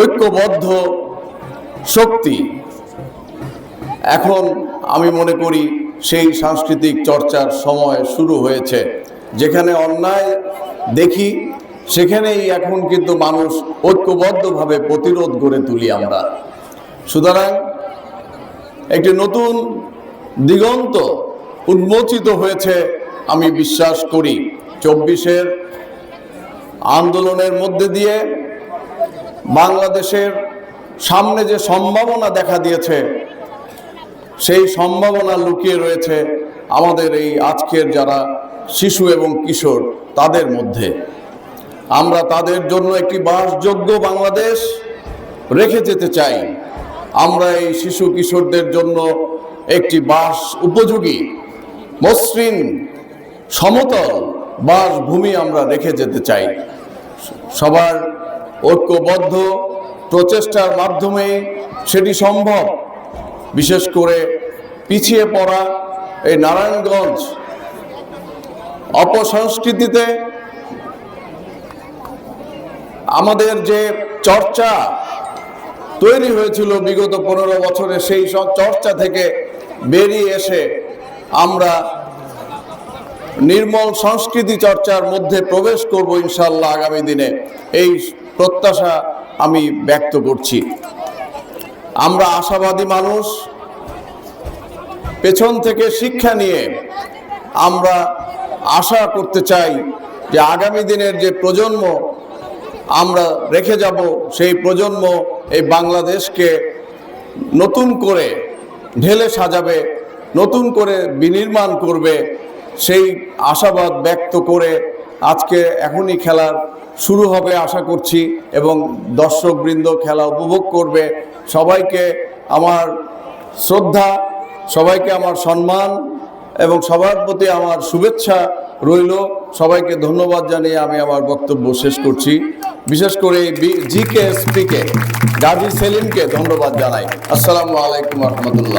ঐক্যবদ্ধ শক্তি। এখন আমি মনে করি সেই সাংস্কৃতিক চর্চার সময় শুরু হয়েছে। যেখানে অন্যায় দেখি, সেখানেই এখন কিন্তু মানুষ ঐক্যবদ্ধভাবে প্রতিরোধ গড়ে তুলি আমরা। সুতরাং একটি নতুন দিগন্ত উন্মোচিত হয়েছে, আমি বিশ্বাস করি। চব্বিশের আন্দোলনের মধ্যে দিয়ে বাংলাদেশের সামনে যে সম্ভাবনা দেখা দিয়েছে, সেই সম্ভাবনা লুকিয়ে রয়েছে আমাদের এই আজকের যারা শিশু এবং কিশোর, তাদের মধ্যে। আমরা তাদের জন্য একটি বাসযোগ্য বাংলাদেশ রেখে যেতে চাই। আমরা এই শিশু কিশোরদের জন্য একটি বাস উপযোগী, মসৃণ, সমতল বাসভূমি আমরা রেখে যেতে চাই। সবার ঐক্যবদ্ধ প্রচেষ্টার মাধ্যমে সেটি সম্ভব। বিশেষ করে পিছিয়ে পড়া এই নারায়ণগঞ্জ অপসংস্কৃতিতে আমাদের যে চর্চা তৈরি হয়েছিল বিগত পনেরো বছরে, সেই সব চর্চা থেকে বেরিয়ে এসে আমরা নির্মল সংস্কৃতি চর্চার মধ্যে প্রবেশ করব ইনশাল্লাহ আগামী দিনে। এই প্রত্যাশা আমি ব্যক্ত করছি। আমরা আশাবাদী মানুষ। পেছন থেকে শিক্ষা নিয়ে আমরা আশা করতে চাই যে আগামী দিনের যে প্রজন্ম আমরা রেখে যাব, সেই প্রজন্ম এই বাংলাদেশকে নতুন করে ঢেলে সাজাবে, নতুন করে বিনির্মাণ করবে, সেই আশাবাদ ব্যক্ত করে আজকে এখনই খেলার শুরু হবে আশা করছি এবং দর্শকবৃন্দ খেলা উপভোগ করবে। সবাইকে আমার শ্রদ্ধা, সবাইকে আমার সম্মান এবং সবার প্রতি আমার শুভেচ্ছা রইল। সবাইকে ধন্যবাদ জানিয়ে আমি আমার বক্তব্য শেষ করছি। বিশেষ করে জি কে এসপিকে গাজী সেলিমকে ধন্যবাদ জানাই। আসসালামু আলাইকুম রহমতুল্লাহ।